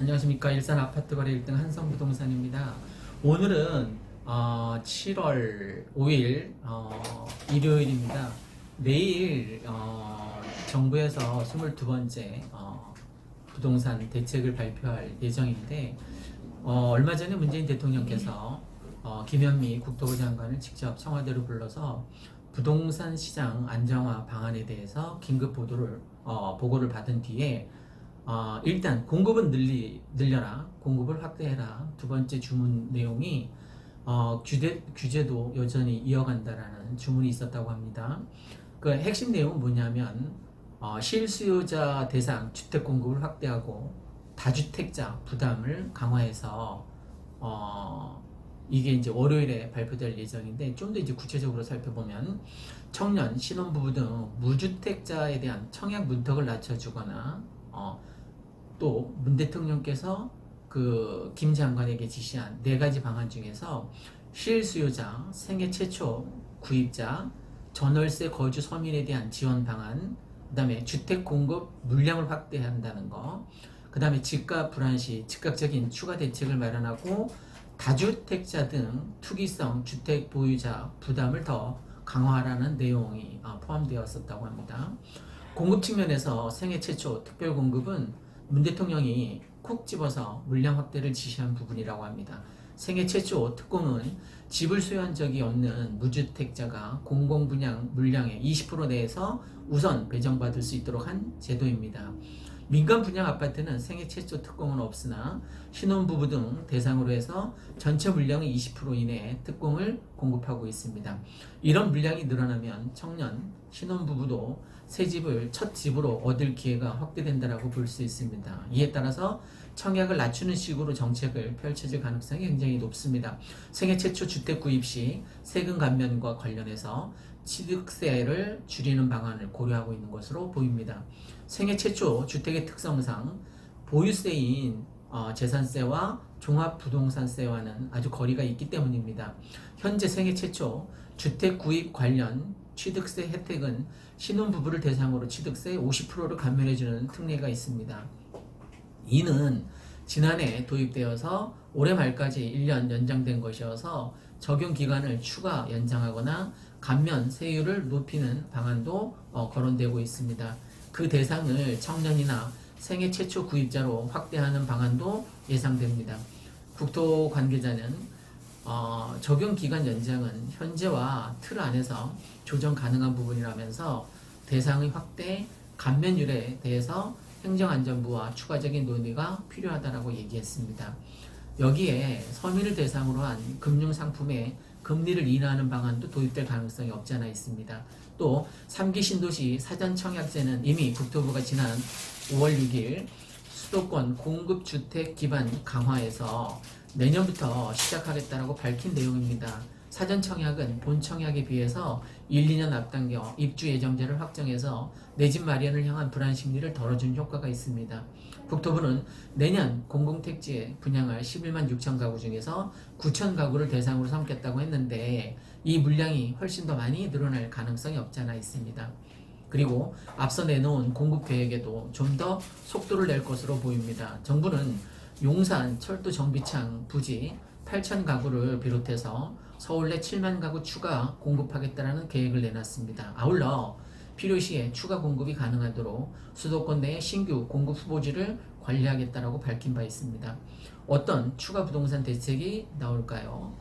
안녕하십니까 일산 아파트 거래 1등 한성부동산입니다. 오늘은 어, 7월 5일 어, 일요일입니다. 내일 어, 정부에서 22번째 어, 부동산 대책을 발표할 예정인데 어, 얼마 전에 문재인 대통령께서 어, 김현미 국토부 장관을 직접 청와대로 불러서 부동산 시장 안정화 방안에 대해서 긴급 보도를 어, 보고를 받은 뒤에 어, 일단 공급은 늘리, 늘려라, 공급을 확대해라. 두 번째 주문 내용이 어, 규제, 규제도 여전히 이어간다라는 주문이 있었다고 합니다. 그 핵심 내용은 뭐냐면 어, 실수요자 대상 주택 공급을 확대하고 다주택자 부담을 강화해서 어, 이게 이제 월요일에 발표될 예정인데 좀 더 이제 구체적으로 살펴보면 청년, 신혼부부 등 무주택자에 대한 청약 문턱을 낮춰주거나 어, 또 문 대통령께서 그 김 장관에게 지시한 네 가지 방안 중에서 실수요자, 생애 최초 구입자, 전월세 거주 서민에 대한 지원 방안, 그 다음에 주택 공급 물량을 확대한다는 거, 그 다음에 집값 불안 시 즉각적인 추가 대책을 마련하고 다주택자 등 투기성 주택 보유자 부담을 더 강화하라는 내용이 어, 포함되었었다고 합니다. 공급 측면에서 생애 최초 특별 공급은 문 대통령이 콕 집어서 물량 확대를 지시한 부분이라고 합니다. 생애 최초 특공은 집을 소유한 적이 없는 무주택자가 공공분양 물량의 20% 내에서 우선 배정받을 수 있도록 한 제도입니다. 민간 분양 아파트는 생애 최초 특공은 없으나 신혼부부 등 대상으로 해서 전체 물량의 20% 이내에 특공을 공급하고 있습니다. 이런 물량이 늘어나면 청년, 신혼부부도 새 집을 첫 집으로 얻을 기회가 확대된다라고 볼 수 있습니다. 이에 따라서 청약을 낮추는 식으로 정책을 펼쳐질 가능성이 굉장히 높습니다. 생애 최초 주택 구입 시 세금 감면과 관련해서 취득세를 줄이는 방안을 고려하고 있는 것으로 보입니다. 생애 최초 주택의 특성상 보유세인 어, 재산세와 종합부동산세와는 아주 거리가 있기 때문입니다. 현재 생애 최초 주택 구입 관련 취득세 혜택은 신혼부부를 대상으로 취득세 50%를 감면해주는 특례가 있습니다. 이는 지난해 도입되어서 올해 말까지 1년 연장된 것이어서 적용 기간을 추가 연장하거나 감면 세율을 높이는 방안도 어, 거론되고 있습니다. 그 대상을 청년이나 생애 최초 구입자로 확대하는 방안도 예상됩니다. 국토 관계자는 어, 적용 기간 연장은 현재와 틀 안에서 조정 가능한 부분이라면서 대상의 확대, 감면율에 대해서 행정안전부와 추가적인 논의가 필요하다라고 얘기했습니다. 여기에 서민을 대상으로 한 금융상품의 금리를 인하하는 방안도 도입될 가능성이 없지 않아 있습니다. 또 3기 신도시 사전 청약제는 이미 국토부가 지난 5월 6일 수도권 공급 주택 기반 강화에서 내년부터 시작하겠다라고 밝힌 내용입니다. 사전 청약은 본 청약에 비해서 1, 2년 앞당겨 입주 예정자를 확정해서 내 집 마련을 향한 불안 심리를 덜어준 효과가 있습니다. 국토부는 내년 공공택지에 분양할 11만 6천 가구 중에서 9천 가구를 대상으로 삼겠다고 했는데 이 물량이 훨씬 더 많이 늘어날 가능성이 없지 않아 있습니다. 그리고 앞서 내놓은 공급 계획에도 좀 더 속도를 낼 것으로 보입니다. 정부는 용산 철도 정비창 부지 8천 가구를 비롯해서 서울 내 7만 가구 추가 공급하겠다라는 계획을 내놨습니다. 아울러 필요시에 추가 공급이 가능하도록 수도권 내 신규 공급 후보지를 관리하겠다라고 밝힌 바 있습니다. 어떤 추가 부동산 대책이 나올까요?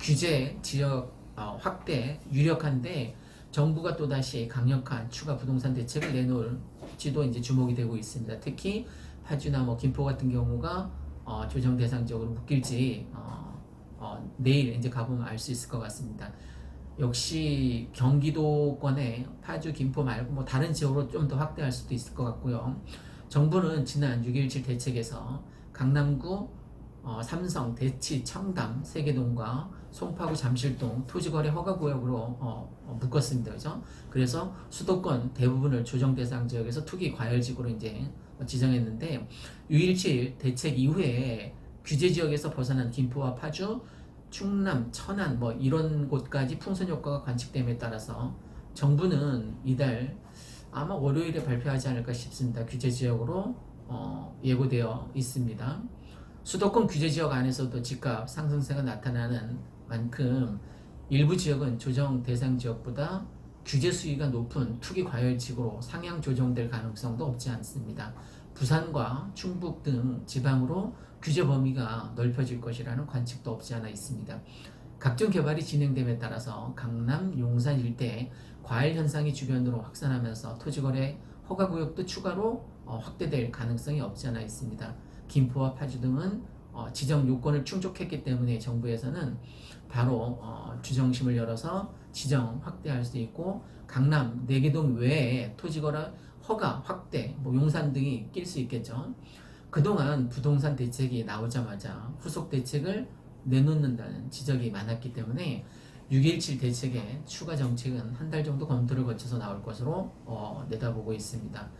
규제 지역 어, 확대 유력한데 정부가 또다시 강력한 추가 부동산 대책을 내놓을지도 이제 주목이 되고 있습니다. 특히 파주나 뭐 김포 같은 경우가 어, 조정 대상적으로 묶일지 어, 어, 내일 이제 가보면 알 수 있을 것 같습니다. 역시 경기도권에 파주, 김포 말고 뭐 다른 지역으로 좀 더 확대할 수도 있을 것 같고요. 정부는 지난 6.17 대책에서 강남구, 어, 삼성, 대치, 청담, 세계동과 송파구, 잠실동 토지거래 허가구역으로 어, 어, 묶었습니다. 그죠? 그래서 수도권 대부분을 조정 대상 지역에서 투기 과열지구로 이제 지정했는데 6.17 대책 이후에 규제 지역에서 벗어난 김포와 파주, 충남, 천안 뭐 이런 곳까지 풍선 효과가 관측됨에 따라서 정부는 이달 아마 월요일에 발표하지 않을까 싶습니다. 규제 지역으로 어, 예고되어 있습니다. 수도권 규제 지역 안에서도 집값 상승세가 나타나는 만큼 일부 지역은 조정 대상 지역보다 규제 수위가 높은 투기 과열 지구로 상향 조정될 가능성도 없지 않습니다. 부산과 충북 등 지방으로 규제 범위가 넓혀질 것이라는 관측도 없지 않아 있습니다. 각종 개발이 진행됨에 따라서 강남, 용산 일대에 과열 현상이 주변으로 확산하면서 토지거래 허가구역도 추가로 어, 확대될 가능성이 없지 않아 있습니다. 김포와 파주 등은 어, 지정 요건을 충족했기 때문에 정부에서는 바로 어, 주정심을 열어서 지정 확대할 수 있고 강남 내개동 외에 토지거래 허가 확대, 뭐 용산 등이 낄 수 있겠죠. 그동안 부동산 대책이 나오자마자 후속 대책을 내놓는다는 지적이 많았기 때문에 6.17 대책의 추가 정책은 한 달 정도 검토를 거쳐서 나올 것으로 어, 내다보고 있습니다.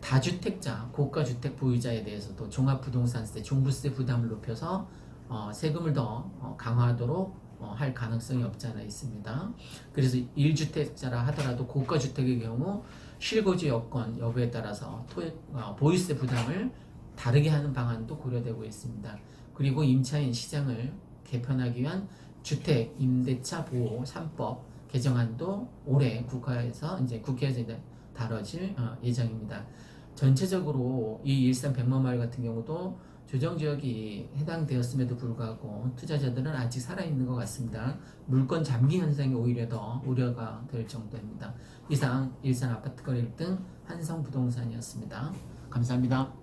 다주택자, 고가 주택 보유자에 대해서도 종합부동산세, 종부세 부담을 높여서 어, 세금을 더 어, 강화하도록 어, 할 가능성이 없지 않아 있습니다. 그래서 1주택자라 하더라도 고가 주택의 경우 실거주 여건 여부에 따라서 토, 어, 보유세 부담을 다르게 하는 방안도 고려되고 있습니다. 그리고 임차인 시장을 개편하기 위한 주택 임대차 보호 3법 개정안도 올해 국회에서 이제 국회에서 이제 다뤄질 어, 예정입니다. 전체적으로 이 일산 백마마을 같은 경우도 조정 지역이 해당되었음에도 불구하고 투자자들은 아직 살아 있는 것 같습니다. 물건 잠기 현상이 오히려 더 우려가 될 정도입니다. 이상 일산 아파트 거래 1등 한성 부동산이었습니다. 감사합니다.